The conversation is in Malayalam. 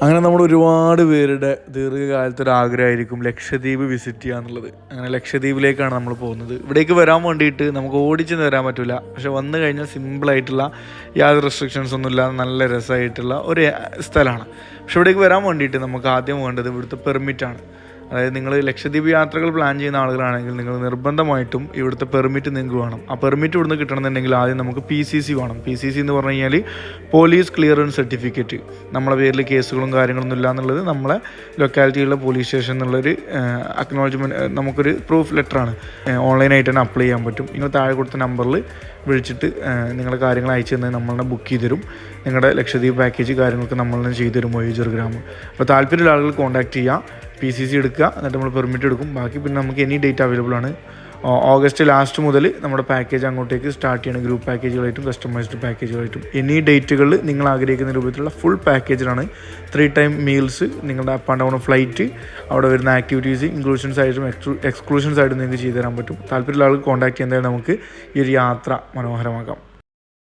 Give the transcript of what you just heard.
അങ്ങനെ നമ്മൾ ഒരുപാട് പേരുടെ ദീർഘകാലത്തെ ഒരു ആഗ്രഹമായിരിക്കും ലക്ഷദ്വീപ് വിസിറ്റ് ചെയ്യുക എന്നുള്ളത്. അങ്ങനെ ലക്ഷദ്വീപിലേക്കാണ് നമ്മൾ പോകുന്നത്. ഇവിടേക്ക് വരാൻ വേണ്ടിയിട്ട് നമുക്ക് ഓടിച്ചെന്ന് വരാൻ പറ്റില്ല പക്ഷെ വന്നു കഴിഞ്ഞാൽ സിമ്പിളായിട്ടുള്ള യാതൊരു റെസ്ട്രിക്ഷൻസ് ഒന്നുമില്ല നല്ല രസമായിട്ടുള്ള ഒരു സ്ഥലമാണ്. പക്ഷെ ഇവിടേക്ക് വരാൻ വേണ്ടിയിട്ട് നമുക്ക് ആദ്യം വേണ്ടത് ഇവിടുത്തെ പെർമിറ്റാണ് അതായത് നിങ്ങൾ ലക്ഷദ്വീപ് യാത്രകൾ പ്ലാൻ ചെയ്യുന്ന ആളുകളാണെങ്കിൽ നിങ്ങൾ നിർബന്ധമായിട്ടും ഇവിടുത്തെ പെർമിറ്റ് നിങ്ങൾക്ക് വേണം. ആ പെർമിറ്റ് ഇവിടുന്ന് കിട്ടണമെന്നുണ്ടെങ്കിൽ ആദ്യം നമുക്ക് പി സി സി വേണം. പി സി സി എന്ന് പറഞ്ഞു കഴിഞ്ഞാൽ പോലീസ് ക്ലിയറൻസ് സർട്ടിഫിക്കറ്റ് നമ്മളെ പേരിൽ കേസുകളും കാര്യങ്ങളൊന്നും ഇല്ല എന്നുള്ളത് നമ്മളെ ലൊക്കാലിറ്റിയിലുള്ള പോലീസ് സ്റ്റേഷൻ എന്നുള്ളൊരു അക്നോളജ്മെന്റ് നമുക്കൊരു പ്രൂഫ് ലെറ്ററാണ് ഓൺലൈനായിട്ട് തന്നെ അപ്ലൈ ചെയ്യാൻ പറ്റും. നിങ്ങൾ താഴെ കൊടുത്ത നമ്പറിൽ വിളിച്ചിട്ട് നിങ്ങളുടെ കാര്യങ്ങൾ അയച്ചു തന്നെ നമ്മളെ ബുക്ക് ചെയ്ത് തരും നിങ്ങളുടെ ലക്ഷദ്വീപ് പാക്കേജ് കാര്യങ്ങളൊക്കെ നമ്മൾ ചെയ്തു തരും മൊയ്ജർ ഗ്രാമം അപ്പോൾ താല്പര്യമുള്ള ആളുകൾ കോൺടാക്ട് ചെയ്യുക പി സി സി എടുക്കുക എന്നിട്ട് നമ്മൾ പെർമിറ്റ് എടുക്കും. ബാക്കി പിന്നെ നമുക്ക് എനി ഡേറ്റ് അവൈലബിൾ ആണ്. ഓഗസ്റ്റ് ലാസ്റ്റ് മുതൽ നമ്മുടെ പാക്കേജ് അങ്ങോട്ടേക്ക് സ്റ്റാർട്ട് ചെയ്യണം. ഗ്രൂപ്പ് പാക്കേജുകളായിട്ടും കസ്റ്റമൈസ്ഡ് പാക്കേജുകളായിട്ടും എനി ഡേറ്റുകളിൽ നിങ്ങൾ ആഗ്രഹിക്കുന്ന രൂപത്തിലുള്ള ഫുൾ പാക്കേജിലാണ് ത്രീ ടൈം മീൽസ് നിങ്ങളുടെ അപ്പ് ആൻഡ് ഡൗൺ ഫ്ലൈറ്റ് അവിടെ വരുന്ന ആക്ടിവിറ്റീസ് ഇൻക്ലൂഷൻസ് ആയിട്ടും എക്സ്ക്ലൂഷൻസ് ആയിട്ടും നിങ്ങൾക്ക് ചെയ്തു തരാൻ പറ്റും. താല്പര്യമുള്ള ആൾക്ക് കോൺടാക്ട് ചെയ്യുന്നതായി നമുക്ക് ഈ ഒരു യാത്ര മനോഹരമാക്കാം.